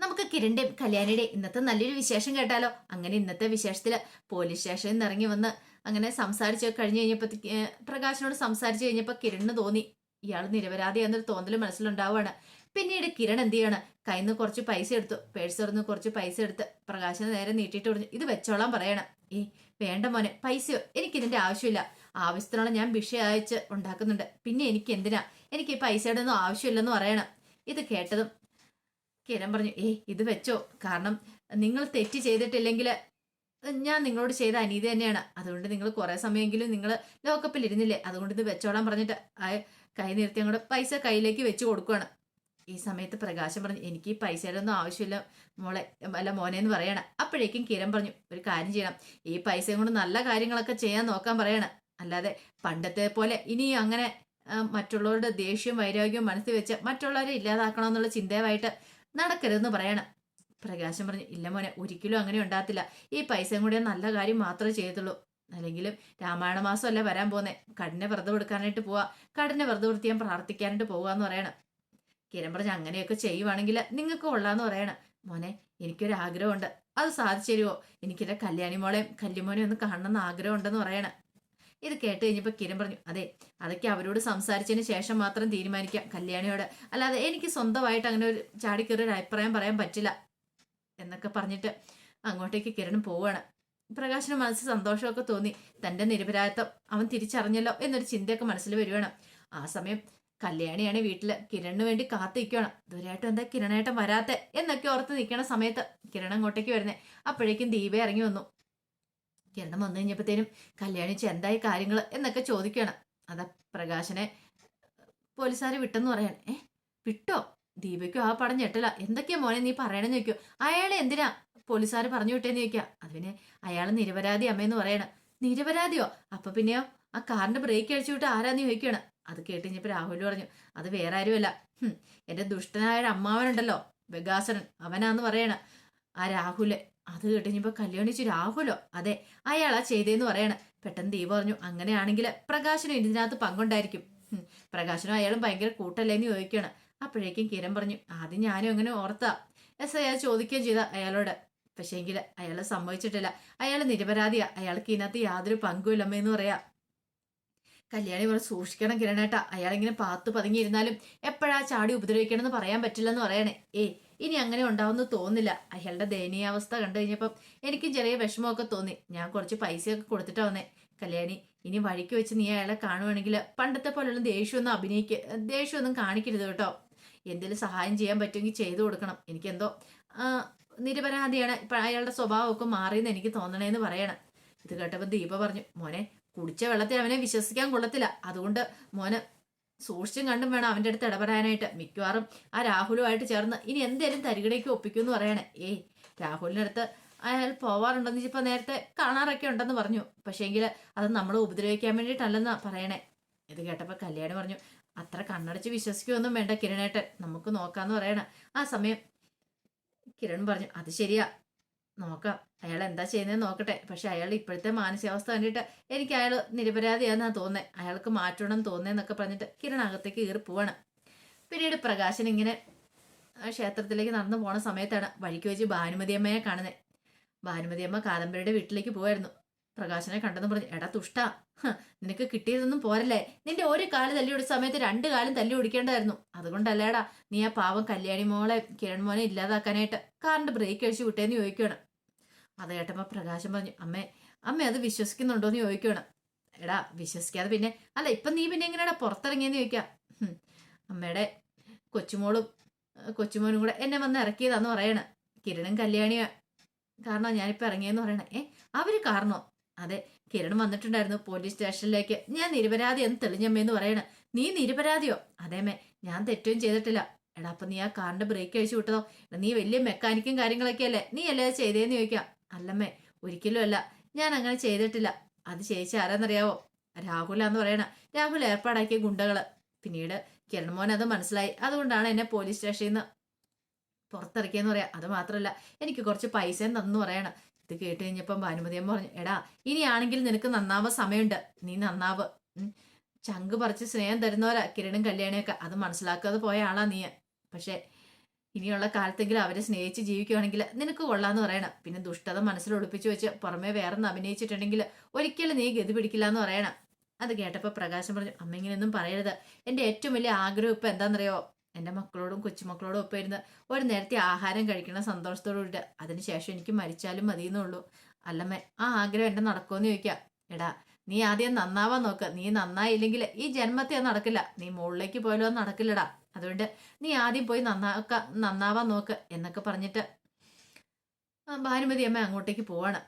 നമുക്ക് കിരണിന്റെയും കല്യാണിയുടെയും ഇന്നത്തെ നല്ലൊരു വിശേഷം കേട്ടാലോ? അങ്ങനെ ഇന്നത്തെ വിശേഷത്തിൽ പോലീസ് സ്റ്റേഷനിൽ നിന്ന് ഇറങ്ങി വന്ന് അങ്ങനെ സംസാരിച്ച് കഴിഞ്ഞു കഴിഞ്ഞപ്പോ പ്രകാശിനോട് സംസാരിച്ചു കഴിഞ്ഞപ്പോൾ കിരണിന് തോന്നി. ഇയാൾ നിരപരാധി എന്നൊരു തോന്നൽ മനസ്സിലുണ്ടാവുകയാണ്. പിന്നീട് കിരൺ എന്ത് ചെയ്യാണ്? കയ്യിൽ നിന്ന് കുറച്ച് പൈസ എടുത്തു. പേഴ്സ് തുറന്ന് കുറച്ച് പൈസ എടുത്ത് പ്രകാശിന് നേരെ നീട്ടിയിട്ട് പറഞ്ഞു ഇത് വെച്ചോളാൻ പറയണം. ഏ വേണ്ട മോനെ പൈസയോ? എനിക്കിതിന്റെ ആവശ്യമില്ല. ആവശ്യത്തിനോളം ഞാൻ ഭിക്ഷ അയച്ച് ഉണ്ടാക്കുന്നുണ്ട്. പിന്നെ എനിക്ക് എന്തിനാ? എനിക്ക് ഈ പൈസയുടെ ഒന്നും ആവശ്യമില്ലെന്ന് പറയണം. ഇത് കേട്ടതും കിരൺ പറഞ്ഞു ഏ ഇത് വെച്ചോ. കാരണം നിങ്ങൾ തെറ്റ് ചെയ്തിട്ടില്ലെങ്കിൽ ഞാൻ നിങ്ങളോട് ചെയ്ത അനീതി തന്നെയാണ്. അതുകൊണ്ട് നിങ്ങൾ കുറെ സമയമെങ്കിലും നിങ്ങൾ ലോക്കപ്പിൽ ഇരുന്നില്ലേ? അതുകൊണ്ട് ഇത് വെച്ചോളാൻ പറഞ്ഞിട്ട് കൈ നിർത്തി അങ്ങോട്ട് പൈസ കയ്യിലേക്ക് വെച്ച് കൊടുക്കുകയാണ് ഈ സമയത്ത് പ്രകാശം പറഞ്ഞു എനിക്ക് ഈ പൈസയുടെ ഒന്നും ആവശ്യമില്ല മോളെ അല്ല മോനെ എന്ന് പറയണം. അപ്പോഴേക്കും കിരൺ പറഞ്ഞു ഒരു കാര്യം ചെയ്യണം. ഈ പൈസയും കൊണ്ട് നല്ല കാര്യങ്ങളൊക്കെ ചെയ്യാൻ നോക്കാൻ പറയണം. അല്ലാതെ പണ്ടത്തെ പോലെ ഇനി അങ്ങനെ മറ്റുള്ളവരുടെ ദേഷ്യവും വൈരാഗ്യവും മനസ്സിൽ വെച്ച് മറ്റുള്ളവരെ ഇല്ലാതാക്കണമെന്നുള്ള ചിന്തയുമായിട്ട് നടക്കരുതെന്ന് പറയണം. പ്രകാശം പറഞ്ഞു ഇല്ല മോനെ ഒരിക്കലും അങ്ങനെ ഉണ്ടാകത്തില്ല. ഈ പൈസയും കൂടെ നല്ല കാര്യം മാത്രമേ ചെയ്യത്തുള്ളൂ. അല്ലെങ്കിലും രാമായണ മാസമല്ല വരാൻ പോന്നെ കഠിന വ്രതം എടുക്കാനായിട്ട് പോവാ. കഠിന വ്രതം എടുത്ത് ഞാൻ പ്രാർത്ഥിക്കാനായിട്ട് പോവാന്ന് പറയണം. കിരൺ പറഞ്ഞ് അങ്ങനെയൊക്കെ ചെയ്യുവാണെങ്കിൽ നിങ്ങൾക്ക് കൊള്ളാന്ന് പറയണം. മോനെ എനിക്കൊരു ആഗ്രഹമുണ്ട് അത് സാധിച്ചു തരുമോ എനിക്കെന്റെ കല്യാണി മോളെയും കല്യമോനെയും ഒന്ന് കാണണമെന്ന് ആഗ്രഹമുണ്ടെന്ന് പറയണം. ഇത് കേട്ട് കഴിഞ്ഞപ്പോൾ കിരൺ പറഞ്ഞു അതെ അതൊക്കെ അവരോട് സംസാരിച്ചതിന് ശേഷം മാത്രം തീരുമാനിക്കാം കല്യാണിയോട്. അല്ലാതെ എനിക്ക് സ്വന്തമായിട്ട് അങ്ങനെ ഒരു ചാടിക്കയറി ഒരു അഭിപ്രായം പറയാൻ പറ്റില്ല എന്നൊക്കെ പറഞ്ഞിട്ട് അങ്ങോട്ടേക്ക് കിരൺ പോവുകയാണ് പ്രകാശിന് മനസ്സിൽ സന്തോഷമൊക്കെ തോന്നി. തന്റെ നിരപരാധിത്വം അവൻ തിരിച്ചറിഞ്ഞല്ലോ എന്നൊരു ചിന്തയൊക്കെ മനസ്സിൽ വരുവാണ്. ആ സമയം കല്യാണിയാണ് വീട്ടിൽ കിരണിന് വേണ്ടി കാത്തിരിക്കണം ദൂരായിട്ടും എന്താ കിരണേട്ടം വരാത്തെ? എന്നൊക്കെ ഓർത്ത് നിൽക്കണ സമയത്ത് കിരൺ അങ്ങോട്ടേക്ക് വരുന്നേ. അപ്പോഴേക്കും ദീപ ഇറങ്ങി വന്നു. കിരണം വന്നു കഴിഞ്ഞപ്പോഴത്തേനും കല്യാണിച്ച് എന്തായി കാര്യങ്ങൾ എന്നൊക്കെ ചോദിക്കണം അതാ പ്രകാശനെ പോലീസുകാർ വിട്ടെന്ന് പറയാൻ ഏ വിട്ടോ? ദീപയ്ക്കും ആ പടം ഞെട്ടല. എന്തൊക്കെയാ മോനെ നീ പറയണെന്ന് ചോദിക്കോ അയാളെ എന്തിനാ പോലീസുകാർ പറഞ്ഞു വിട്ടേന്ന് ചോദിക്കുക അത് പിന്നെ അയാൾ നിരപരാധി അമ്മയെന്ന് പറയണം. നിരപരാധിയോ? അപ്പൊ പിന്നെയോ ആ കാറിന്റെ ബ്രേക്ക് അടിച്ചു വിട്ട് ആരാന്ന് ചോദിക്കണം അത് കേട്ട് കഴിഞ്ഞപ്പോ രാഹുൽ പറഞ്ഞു അത് വേറെ ആരുമല്ല എന്റെ ദുഷ്ടനായ ഒരു അമ്മാവനുണ്ടല്ലോ ബഗാസനൻ അവനാന്ന് പറയണ ആ രാഹുൽ. അത് കേട്ടിനിപ്പോ കല്യാണിച്ചു രാഹുലോ. അതെ അയാളാ ചെയ്തേന്ന് പറയണ. പെട്ടെന്ന് ദീപ പറഞ്ഞു അങ്ങനെയാണെങ്കിൽ പ്രകാശനും ഇതിനകത്ത് പങ്കുണ്ടായിരിക്കും. പ്രകാശനും അയാളും ഭയങ്കര കൂട്ടല്ലേന്ന് ചോദിക്കുകയാണ് അപ്പോഴേക്കും കിരൺ പറഞ്ഞു ആദ്യം ഞാനും അങ്ങനെ ഓർത്താ. എസ് അയാൾ ചോദിക്കുകയും ചെയ്ത അയാളോട്. പക്ഷേങ്കിൽ അയാൾ സമ്മതിച്ചിട്ടില്ല. അയാൾ നിരപരാധിയാ. അയാൾക്ക് ഇതിനകത്ത് യാതൊരു പങ്കുമില്ലമ്മയെന്ന് പറയാ. കല്യാണി പറഞ്ഞു സൂക്ഷിക്കണം കിരണേട്ട അയാളിങ്ങനെ പാത്തു പതുങ്ങിയിരുന്നാലും എപ്പോഴാ ചാടി ഉപദ്രവിക്കണമെന്ന് പറയാൻ പറ്റില്ലെന്ന് പറയണേ. ഏ ഇനി അങ്ങനെ ഉണ്ടാവുമെന്ന് തോന്നില്ല. അയാളുടെ ദയനീയാവസ്ഥ കണ്ടു കഴിഞ്ഞപ്പം എനിക്കും ചെറിയ വിഷമമൊക്കെ തോന്നി. ഞാൻ കുറച്ച് പൈസയൊക്കെ കൊടുത്തിട്ടാ വന്നേ. കല്യാണി ഇനി വഴിക്ക് വെച്ച് നീ അയാളെ കാണുവാണെങ്കിൽ പണ്ടത്തെ പോലുള്ള ദേഷ്യമൊന്നും അഭിനയിക്ക ദേഷ്യമൊന്നും കാണിക്കരുത് കേട്ടോ. എന്തെങ്കിലും സഹായം ചെയ്യാൻ പറ്റുമെങ്കിൽ ചെയ്തു കൊടുക്കണം. എനിക്കെന്തോ നിരപരാധിയാണ്. ഇപ്പം അയാളുടെ സ്വഭാവമൊക്കെ മാറിയെന്ന് എനിക്ക് തോന്നണേന്ന് പറയണം. ഇത് കേട്ടപ്പോൾ ദീപ പറഞ്ഞു മോനെ കുടിച്ച വെള്ളത്തിൽ അവനെ വിശ്വസിക്കാൻ കൊള്ളത്തില്ല. അതുകൊണ്ട് മോന് സൂക്ഷിച്ചും കണ്ടും വേണം അവന്റെ അടുത്ത് ഇടപെടാനായിട്ട്. മിക്കവാറും ആ രാഹുലുമായിട്ട് ചേർന്ന് ഇനി എന്തേലും തരികിടയ്ക്ക് ഒപ്പിക്കുമെന്ന് പറയണേ. ഏയ് രാഹുലിന്റെ അടുത്ത് അയാൾ പോവാറുണ്ടെന്ന് ഇപ്പൊ നേരത്തെ കാണാറൊക്കെ ഉണ്ടെന്ന് പറഞ്ഞു. പക്ഷേങ്കിൽ അത് നമ്മളെ ഉപദ്രവിക്കാൻ വേണ്ടിയിട്ടല്ലെന്നാ പറയണേ. ഇത് കേട്ടപ്പോൾ കല്യാണി പറഞ്ഞു അത്ര കണ്ണടച്ച് വിശ്വസിക്കുമൊന്നും വേണ്ട കിരണേട്ടൻ നമുക്ക് നോക്കാന്ന് പറയണ. ആ സമയം കിരൺ പറഞ്ഞു അത് ശരിയാ. നോക്കാം. അയാൾ എന്താ ചെയ്യുന്നത് നോക്കട്ടെ. പക്ഷെ അയാൾ ഇപ്പോഴത്തെ മാനസികാവസ്ഥ കണ്ടിട്ട് എനിക്ക് അയാൾ നിരപരാധിയാണെന്നാ തോന്നേ അയാൾക്ക് മാറ്റണം തോന്നേന്നൊക്കെ പറഞ്ഞിട്ട് കിരൺ അകത്തേക്ക് കയറി പോവാണ്. പിന്നീട് പ്രകാശൻ ഇങ്ങനെ ക്ഷേത്രത്തിലേക്ക് നടന്നു പോണ സമയത്താണ് വഴിക്ക് വെച്ച് ഭാനുമതി അമ്മയെ കാണുന്നത് ഭാനുമതി അമ്മ കാദംബരിയുടെ വീട്ടിലേക്ക് പോവായിരുന്നു. പ്രകാശനെ കണ്ടെന്ന് പറഞ്ഞു എടാ തുഷ്ട നിനക്ക് കിട്ടിയതൊന്നും പോരല്ലേ? നിന്റെ ഒരു കാൽ തല്ലി ഒടിച്ച സമയത്ത് രണ്ട് കാലും തല്ലി ഒടിക്കേണ്ടായിരുന്നു അതുകൊണ്ടല്ലേടാ നീ ആ പാവം കല്യാണി മോളെ കിരൺ മോനെ ഇല്ലാതാക്കാനായിട്ട് കാറിന്റെ ബ്രേക്ക് അഴിച്ചു വിട്ടേന്ന് ചോദിക്കുകയാണ് അത് കേട്ടപ്പോൾ പ്രകാശം പറഞ്ഞു അമ്മേ അമ്മ അത് വിശ്വസിക്കുന്നുണ്ടോ എന്ന് ചോദിക്കുകയാണ് എടാ വിശ്വസിക്കാതെ പിന്നെ അല്ല ഇപ്പം നീ പിന്നെ എങ്ങനെയാടാ പുറത്തിറങ്ങിയെന്ന് ചോദിക്കാം? അമ്മയുടെ കൊച്ചുമോളും കൊച്ചുമോനും കൂടെ എന്നെ വന്ന് ഇറക്കിയതാന്ന് പറയണ. കിരണും കല്യാണിയാ. കാരണം ഞാനിപ്പോൾ ഇറങ്ങിയെന്ന് പറയണേ. ഏ അവർ കാരണോ? അതെ കിരൺ വന്നിട്ടുണ്ടായിരുന്നു പോലീസ് സ്റ്റേഷനിലേക്ക്. ഞാൻ നിരപരാധി എന്ന് തെളിഞ്ഞമ്മേന്ന് പറയണ. നീ നിരപരാധിയോ? അതേമേ ഞാൻ തെറ്റും ചെയ്തിട്ടില്ല. എടാ അപ്പം നീ ആ കാറിന്റെ ബ്രേക്ക് അഴിച്ചു വിട്ടതോ? നീ വലിയ മെക്കാനിക്കും കാര്യങ്ങളൊക്കെ അല്ലേ നീ അല്ലേ ചെയ്തേന്ന് ചോദിക്കാം. അല്ലമ്മേ ഒരിക്കലും അല്ല. ഞാൻ അങ്ങനെ ചെയ്തിട്ടില്ല. അത് ചേച്ചി ആരാന്നറിയാവോ? രാഹുലാന്ന് പറയണ. രാഹുൽ ഏർപ്പാടാക്കിയ ഗുണ്ടകൾ. പിന്നീട് കിരൺമോൻ അത് മനസ്സിലായി. അതുകൊണ്ടാണ് എന്നെ പോലീസ് സ്റ്റേഷനിൽ നിന്ന് പുറത്തിറക്കിയെന്ന് പറയാം. അത് മാത്രമല്ല എനിക്ക് കുറച്ച് പൈസയും തന്നു പറയണം. ഇത് കേട്ട് കഴിഞ്ഞപ്പം ഭാനുമതിയമ്മ പറഞ്ഞു എടാ ഇനിയാണെങ്കിൽ നിനക്ക് നന്നാവാൻ സമയമുണ്ട്. നീ നന്നാവ്. ചങ്ക് പറിച്ച് സ്നേഹം തരുന്നവരാ. കിരണും കല്യാണിയൊക്കെ. അത് മനസ്സിലാക്കാതെ പോയ ആളാ നീ പക്ഷെ ഇനിയുള്ള കാലത്തെങ്കിലും അവരെ സ്നേഹിച്ച് ജീവിക്കുകയാണെങ്കിൽ നിനക്ക് കൊള്ളാന്ന് പറയണം. പിന്നെ ദുഷ്ടത മനസ്സിൽ ഒളിപ്പിച്ചു വെച്ച് പുറമേ വേറൊന്ന് അഭിനയിച്ചിട്ടുണ്ടെങ്കിൽ ഒരിക്കലും നീ ഗതി പിടിക്കില്ല എന്ന് പറയണം. അത് കേട്ടപ്പോൾ പ്രകാശം പറഞ്ഞു അമ്മ ഇങ്ങനെയൊന്നും പറയരുത്. എന്റെ ഏറ്റവും വലിയ ആഗ്രഹം ഇപ്പം എന്താണെന്നറിയോ എന്റെ മക്കളോടും കൊച്ചുമക്കളോടും ഒപ്പം ഇരുന്ന് ഒരു നേരത്തെ ആഹാരം കഴിക്കണ സന്തോഷത്തോടു കൂടിയിട്ട് അതിനുശേഷം എനിക്ക് മരിച്ചാലും മതിയെന്നുള്ളൂ അല്ലമ്മേ ആ ആഗ്രഹം എന്റെ നടക്കുമെന്ന് ചോദിക്കാം. എടാ നീ ആദ്യം നന്നാവാൻ നോക്ക്. നീ നന്നായില്ലെങ്കിൽ ഈ ജന്മത്തെ നടക്കില്ല. നീ മുകളിലേക്ക് പോയാലോ നടക്കില്ലടാ. അതുകൊണ്ട് നീ ആദ്യം പോയി നന്നാക്ക നന്നാവാൻ നോക്ക് എന്നൊക്കെ പറഞ്ഞിട്ട് ഭാനുമതി അമ്മ അങ്ങോട്ടേക്ക് പോവാണ്.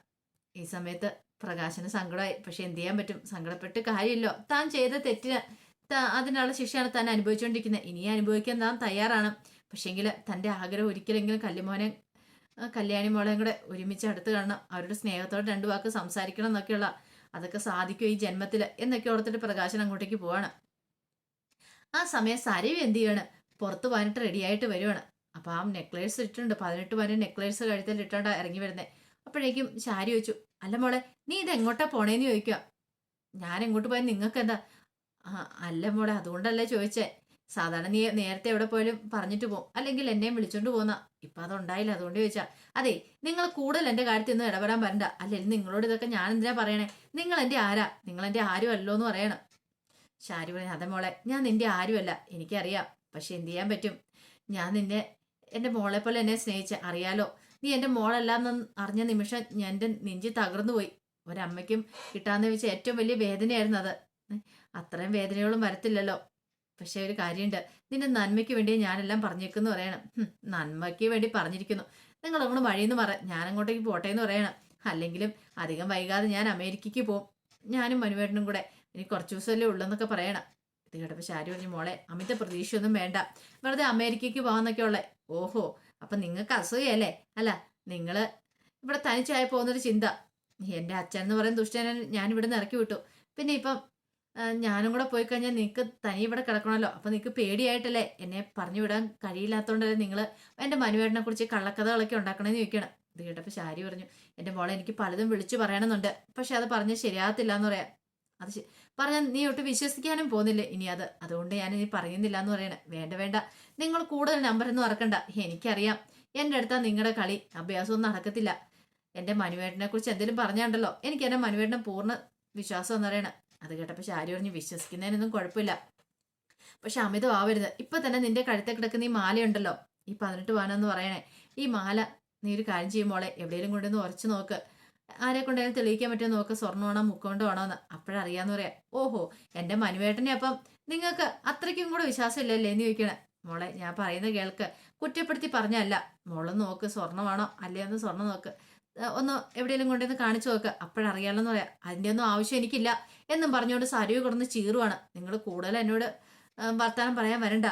ഈ സമയത്ത് പ്രകാശന് സങ്കടമായി. പക്ഷെ എന്ത് ചെയ്യാൻ പറ്റും? സങ്കടപ്പെട്ട് കാര്യമില്ലോ. താൻ ചെയ്ത തെറ്റിന് അതിനുള്ള ശിക്ഷയാണ് താൻ അനുഭവിച്ചുകൊണ്ടിരിക്കുന്നത് ഇനി അനുഭവിക്കാൻ താൻ തയ്യാറാണ്. പക്ഷെങ്കിൽ തന്റെ ആഗ്രഹം ഒരിക്കലെങ്കിലും കല്ലുമോനെ കല്യാണി മോളെയും കൂടെ ഒരുമിച്ച് അടുത്ത് കാണണം. അവരുടെ സ്നേഹത്തോടെ രണ്ടു വാക്ക് സംസാരിക്കണം എന്നൊക്കെയുള്ള അതൊക്കെ സാധിക്കും ഈ ജന്മത്തിൽ എന്നൊക്കെ ഓർത്തിട്ട് പ്രകാശൻ അങ്ങോട്ടേക്ക് പോവാണ്. ആ സമയം സരവ് എന്ത് ചെയ്യാണ്? പുറത്ത് പോകാനായിട്ട് റെഡിയായിട്ട് വരുവാണ്. അപ്പം ആ നെക്ലേസ് ഇട്ടിട്ടുണ്ട്. പതിനെട്ട് പവന് നെക്ലേസ് കഴുത്തിൽ ഇട്ടോണ്ടാ ഇറങ്ങി വരുന്നത് അപ്പോഴേക്കും ശാരി ചോദിച്ചു അല്ല മോളെ നീ ഇത് എങ്ങോട്ടാ പോണേന്ന് ചോദിക്കുക ഞാൻ എങ്ങോട്ട് പോയാൽ നിങ്ങൾക്ക് എന്താ അല്ല മോളെ അതുകൊണ്ടല്ലേ ചോദിച്ചേ. സാധാരണ നീ നേരത്തെ എവിടെ പോയാലും പറഞ്ഞിട്ട് പോകും. അല്ലെങ്കിൽ എന്നെയും വിളിച്ചോണ്ട് പോന്ന ഇപ്പൊ അതുണ്ടായില്ല അതുകൊണ്ട് ചോദിച്ചാ. അതെ നിങ്ങൾ കൂടുതൽ എന്റെ കാര്യത്തിൽ ഒന്നും ഇടപെടാൻ വരണ്ട. അല്ലെങ്കിൽ നിങ്ങളോട് ഇതൊക്കെ ഞാൻ എന്തിനാ പറയണേ? നിങ്ങൾ എന്റെ ആരാ? നിങ്ങൾ എന്റെ ആരും അല്ലോ എന്ന് പറയണം. ഷാരി പറഞ്ഞു അതെ മോളെ ഞാൻ നിന്റെ ആരുമല്ല. എനിക്കറിയാം. പക്ഷെ എന്ത് ചെയ്യാൻ പറ്റും? ഞാൻ നിന്നെ എന്റെ മോളെ പോലെ എന്നെ സ്നേഹിച്ച. അറിയാലോ നീ എന്റെ മോളല്ലാന്ന് അറിഞ്ഞ നിമിഷം ഞാൻ എന്റെ നെഞ്ചി തകർന്നു പോയി. ഒരമ്മയ്ക്കും കിട്ടാന്ന് വെച്ച ഏറ്റവും വലിയ വേദനയായിരുന്നു അത്. അത്രയും വേദനകളും വരത്തില്ലല്ലോ. പക്ഷെ ഒരു കാര്യമുണ്ട് നിന്റെ നന്മയ്ക്ക് വേണ്ടി ഞാനെല്ലാം പറഞ്ഞേക്കുന്നു പറയണം. നന്മയ്ക്ക് വേണ്ടി പറഞ്ഞിരിക്കുന്നു. നിങ്ങൾ അങ്ങോട്ട് വഴിയെന്ന് പറ. ഞാൻ അങ്ങോട്ടേക്ക് പോട്ടെ എന്ന് പറയണം. അല്ലെങ്കിലും അധികം വൈകാതെ ഞാൻ അമേരിക്കയ്ക്ക് പോകും ഞാനും മനുവേട്ടനും കൂടെ ഇനി കുറച്ച് ദിവസമല്ലേ ഉള്ളെന്നൊക്കെ പറയണം. ഇത് കേട്ടപ്പോൾ ശാരി പറഞ്ഞു മോളെ അമിത പ്രതീക്ഷയൊന്നും വേണ്ട. വെറുതെ അമേരിക്കയ്ക്ക് പോകാന്നൊക്കെ ഉള്ളേ. ഓഹോ അപ്പൊ നിങ്ങൾക്ക് അസൂയല്ലേ അല്ല നിങ്ങൾ ഇവിടെ തനിച്ചായി പോകുന്നൊരു ചിന്ത. എന്റെ അച്ഛൻ എന്ന് പറയുന്ന ദുഷ്ടനെ ഞാൻ ഇവിടെ നിന്ന് ഇറക്കി വിട്ടു. പിന്നെ ഇപ്പം ഞാനും കൂടെ പോയി കഴിഞ്ഞാൽ നിനക്ക് തനി ഇവിടെ കിടക്കണമല്ലോ. അപ്പൊ നിനക്ക് പേടിയായിട്ടല്ലേ എന്നെ പറഞ്ഞു വിടാൻ കഴിയില്ലാത്തതുകൊണ്ടല്ലേ നിങ്ങൾ എന്റെ മനുവേടനെ കുറിച്ച് കള്ളക്കഥകളൊക്കെ ഉണ്ടാക്കണമെന്ന് ചോദിക്കണം. ഇത് കേട്ടപ്പോൾ ശാരി പറഞ്ഞു എന്റെ മോളെ എനിക്ക് പലതും വിളിച്ചു പറയണമെന്നുണ്ട്. പക്ഷെ അത് പറഞ്ഞ് ശരിയാകത്തില്ല എന്ന് പറയാം. അത് പറഞ്ഞാൽ നീ ഒട്ട് വിശ്വസിക്കാനും പോകുന്നില്ല? ഇനി അത് അതുകൊണ്ട് ഞാൻ ഇനി പറയുന്നില്ല എന്ന് പറയണേ. വേണ്ട വേണ്ട. നിങ്ങൾ കൂടുതൽ നമ്പർ ഒന്നും ഇറക്കണ്ട എനിക്കറിയാം. എന്റെ അടുത്താ നിങ്ങളുടെ കളി. അഭ്യാസമൊന്നും നടക്കത്തില്ല. എന്റെ മനുവേട്ടനെ കുറിച്ച് എന്തെങ്കിലും പറഞ്ഞാണ്ടല്ലോ. എനിക്ക് എന്റെ മനുവേട്ടനെ പൂർണ വിശ്വാസം എന്ന് പറയണം. അത് കേട്ടപ്പോൾ ശാരി പറഞ്ഞു വിശ്വസിക്കുന്നതിനൊന്നും കുഴപ്പമില്ല. പക്ഷെ അമിതമാവരുത് ഇപ്പൊ തന്നെ നിന്റെ കഴുത്തെ കിടക്കുന്ന ഈ മാലയുണ്ടല്ലോ ഈ പതിനെട്ട് പവനെന്ന് പറയണേ ഈ മാല നീ ഒരു കാര്യം ചെയ്യുമ്പോളെ എവിടെയെങ്കിലും കൊണ്ടുവന്ന് ഉറച്ചു നോക്ക്. ആരെ കൊണ്ടായാലും തെളിയിക്കാൻ പറ്റുമോ നോക്ക് സ്വർണമാണോ മുക്കൊണ്ടോ ആണോ എന്ന്. അപ്പോഴറിയാന്ന് പറയാം. ഓഹോ എന്റെ മനുവേട്ടനെ അപ്പം നിങ്ങൾക്ക് അത്രയ്ക്കും കൂടെ വിശ്വാസം ഇല്ലല്ലേ? എന്ന് ചോദിക്കണേ. മോളെ ഞാൻ പറയുന്നത് കേൾക്ക്. കുറ്റപ്പെടുത്തി പറഞ്ഞല്ല മോൾ നോക്ക് സ്വർണമാണോ അല്ലേ? ഒന്ന് സ്വർണം നോക്ക്. ഒന്ന് എവിടെയെങ്കിലും കൊണ്ടുവന്ന് കാണിച്ചു നോക്ക്. അപ്പോഴറിയാലോന്ന് പറയാം അതിന്റെ ഒന്നും ആവശ്യം എനിക്കില്ല എന്നും പറഞ്ഞുകൊണ്ട് സരിവ് കിടന്ന് ചീറുവാണ്. നിങ്ങൾ കൂടുതൽ എന്നോട് വർത്താനം പറയാൻ വരണ്ട.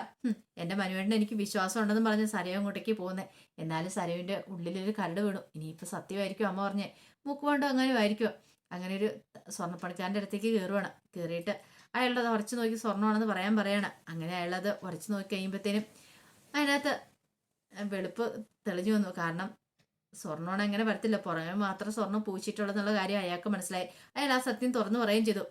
എന്റെ മനുവേട്ടന് എനിക്ക് വിശ്വാസം ഉണ്ടെന്ന് പറഞ്ഞ് സരയോ അങ്ങോട്ടേക്ക് പോകുന്നത് എന്നാലും സരവിന്റെ ഉള്ളിലൊരു കരട് വീണു. ഇനിയിപ്പോൾ സത്യമായിരിക്കും അമ്മ പറഞ്ഞേ. മുക്കുവാണ്ടോ അങ്ങനെ ആയിരിക്കും. അങ്ങനെ ഒരു സ്വർണപ്പണിക്കാരന്റെ അടുത്തേക്ക് കയറുവാണ്. കയറിയിട്ട് അയാളുടെ ഉറച്ചു നോക്കി സ്വർണമാണെന്ന് പറയാൻ പറയാണ്. അങ്ങനെ അയാളത് ഉറച്ചു നോക്കി കഴിയുമ്പോഴത്തേനും അതിനകത്ത് വെളുപ്പ് തെളിഞ്ഞു വന്നു. കാരണം സ്വർണമാണ് അങ്ങനെ വരത്തില്ല? പുറമെ മാത്രം സ്വർണം പൂച്ചിട്ടുള്ളതെന്നുള്ള കാര്യം അയാൾക്ക് മനസ്സിലായി. അയാൾ ആ സത്യം തുറന്നു പറയുകയും ചെയ്തു.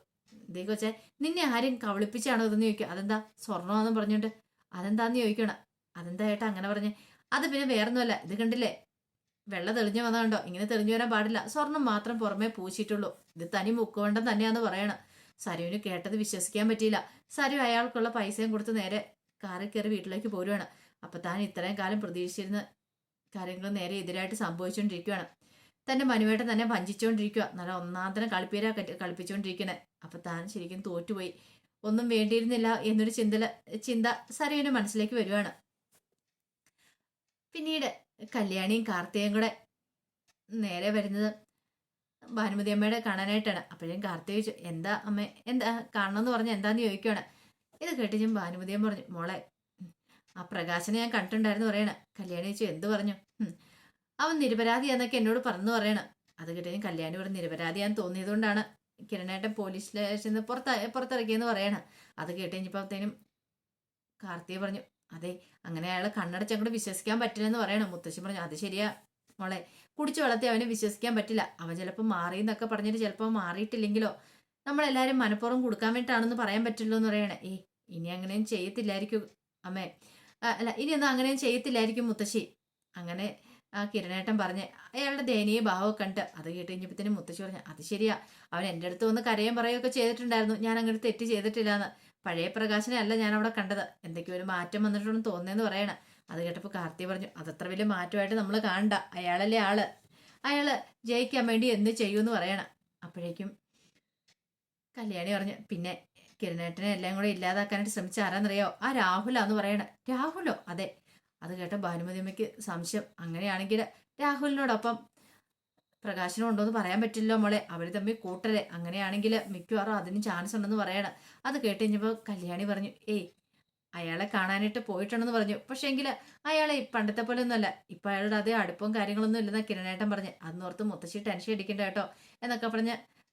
ഇതേ കൊച്ചെ നിന്നെ ആരും കവളിപ്പിച്ചാണോ ഇതെന്ന് ചോദിക്കുക. അതെന്താ സ്വർണമാണെന്ന് പറഞ്ഞുകൊണ്ട്? അതെന്താന്ന് ചോദിക്കണം? അതെന്താ ഏട്ടാ അങ്ങനെ പറഞ്ഞ്? അത് പിന്നെ വേറൊന്നുമല്ല. ഇത് കണ്ടില്ലേ? വെള്ള തെളിഞ്ഞു വന്നതുണ്ടോ ഇങ്ങനെ തെളിഞ്ഞു വരാൻ പാടില്ല. സ്വർണം മാത്രം പുറമേ പൂച്ചിട്ടുള്ളൂ ഇത് തനി മുക്കുവണ്ടം തന്നെയാന്ന് പറയണം. സരുവിന് കേട്ടത് വിശ്വസിക്കാൻ പറ്റിയില്ല. സരു അയാൾക്കുള്ള പൈസയും കൊടുത്ത് നേരെ കാറിൽ കയറി വീട്ടിലേക്ക് പോരുവാണ്. അപ്പൊ താൻ ഇത്രയും കാലം പ്രതീക്ഷിച്ചിരുന്ന കാര്യങ്ങൾ നേരെ എതിരായിട്ട് സംഭവിച്ചുകൊണ്ടിരിക്കുകയാണ് തന്റെ മനുവേട്ടൻ തന്നെ വഞ്ചിച്ചുകൊണ്ടിരിക്കുക നല്ല ഒന്നാന്തരം കളിപ്പീര കളിപ്പിച്ചുകൊണ്ടിരിക്കണേ അപ്പം താൻ ശരിക്കും തോറ്റുപോയി. ഒന്നും വേണ്ടിയിരുന്നില്ല എന്നൊരു ചിന്തല ചിന്ത സരയുടെ മനസ്സിലേക്ക് വരുവാണ്. പിന്നീട് കല്യാണിയും കാർത്തികയും കൂടെ നേരെ വരുന്നത് ഭാനുമതി അമ്മയുടെ കാണാനായിട്ടാണ്. അപ്പോഴും കാർത്തിക ചോദിച്ചു എന്താ അമ്മ? എന്താ? കാണണമെന്ന് പറഞ്ഞ് എന്താന്ന് ചോദിക്കുവാണ്? ഇത് കേട്ട് ഞാൻ ഭാനുമതിയും പറഞ്ഞു മോളെ ആ പ്രകാശനെ ഞാൻ കണ്ടിട്ടുണ്ടായിരുന്നു പറയണ. കല്യാണി ചോദിച്ചു എന്ത് പറഞ്ഞു? അവൻ നിരപരാധിയാന്നൊക്കെ എന്നോട് പറഞ്ഞു പറയണ. അത് കിട്ടിയും കല്യാണി ഇവിടെ നിരപരാധിയാന്ന് തോന്നിയതുകൊണ്ടാണ് കിരണേട്ടൻ പോലീസ് സ്റ്റേഷനിൽ നിന്ന് പുറത്ത് പുറത്തിറക്കിയെന്ന് പറയണ. അത് കേട്ട് കഴിഞ്ഞപ്പോഴത്തേനും പറഞ്ഞു അതെ അങ്ങനെ അയാളെ കണ്ണടച്ച് അങ്ങോട്ട് വിശ്വസിക്കാൻ പറ്റില്ലെന്ന് പറയണം. മുത്തശ്ശി പറഞ്ഞു അത് ശരിയാ മോളെ കുടിച്ചു വളർത്തി അവനെ വിശ്വസിക്കാൻ പറ്റില്ല. അവൻ ചിലപ്പോൾ മാറി എന്നൊക്കെ പറഞ്ഞിട്ട് ചിലപ്പോൾ മാറിയിട്ടില്ലെങ്കിലോ? നമ്മളെല്ലാവരും മനഃപൂർവം കൊടുക്കാൻ വേണ്ടിയിട്ടാണെന്ന് പറയാൻ പറ്റില്ലോ എന്ന് പറയണേ. ഏ ഇനി അങ്ങനെയും ചെയ്യത്തില്ലായിരിക്കും അമ്മേ. അല്ല ഇനിയൊന്നും അങ്ങനെയും ചെയ്യത്തില്ലായിരിക്കും മുത്തശ്ശി. അങ്ങനെ ആ കിരണേട്ടൻ പറഞ്ഞ് അയാളുടെ ദയനീയ ഭാവമൊക്കെ കണ്ട് അത് കേട്ട് കഴിഞ്ഞപ്പത്തിന് മുത്തശ്ശി പറഞ്ഞു അത് ശരിയാ. അവൻ എന്റെ അടുത്ത് വന്ന് കരയും പറയുകയൊക്കെ ചെയ്തിട്ടുണ്ടായിരുന്നു. ഞാൻ അങ്ങനെ തെറ്റ് ചെയ്തിട്ടില്ലാന്ന്. പഴയ പ്രകാശനെ അല്ല ഞാൻ അവിടെ കണ്ടത്. എന്തൊക്കെയോ ഒരു മാറ്റം വന്നിട്ടുണ്ടെന്ന് തോന്നുന്നതെന്ന് പറയണം. അത് കേട്ടപ്പോൾ കാർത്തി പറഞ്ഞു അതത്ര വലിയ മാറ്റമായിട്ട് നമ്മൾ കാണണ്ട. അയാളല്ലേ ആൾ. അയാൾ ജയിക്കാൻ വേണ്ടി എന്ത് ചെയ്യുമെന്ന് പറയണം. അപ്പോഴേക്കും കല്യാണി പറഞ്ഞു പിന്നെ കിരണേട്ടനെ എല്ലാം കൂടെ ഇല്ലാതാക്കാനായിട്ട് ശ്രമിച്ച ആരാന്നറിയോ? ആ രാഹുലാന്ന് പറയണേ. രാഹുലോ? അതെ. അത് കേട്ട ഭാനുമതി അമ്മയ്ക്ക് സംശയം. അങ്ങനെയാണെങ്കിൽ രാഹുലിനോടൊപ്പം പ്രകാശനം ഉണ്ടോ എന്ന് പറയാൻ പറ്റില്ലോ മോളെ. അവർ തമ്മിൽ കൂട്ടരെ. അങ്ങനെയാണെങ്കിൽ മിക്കവാറും അതിന് ചാൻസ് ഉണ്ടെന്ന് പറയണം. അത് കേട്ട് കഴിഞ്ഞപ്പോൾ കല്യാണി പറഞ്ഞു ഏയ് അയാളെ കാണാനായിട്ട് പോയിട്ടുണ്ടെന്ന് പറഞ്ഞു. പക്ഷേ എങ്കിൽ അയാളെ പണ്ടത്തെ പോലെ ഒന്നുമല്ല ഇപ്പം അയാളുടെ അതേ അടുപ്പവും കാര്യങ്ങളൊന്നും ഇല്ലെന്നാണ് കിരണേട്ടൻ പറഞ്ഞ്. അന്നോർത്ത് മുത്തശ്ശി ടെൻഷൻ അടിക്കണ്ട കേട്ടോ. എന്നൊക്കെ പറഞ്ഞ്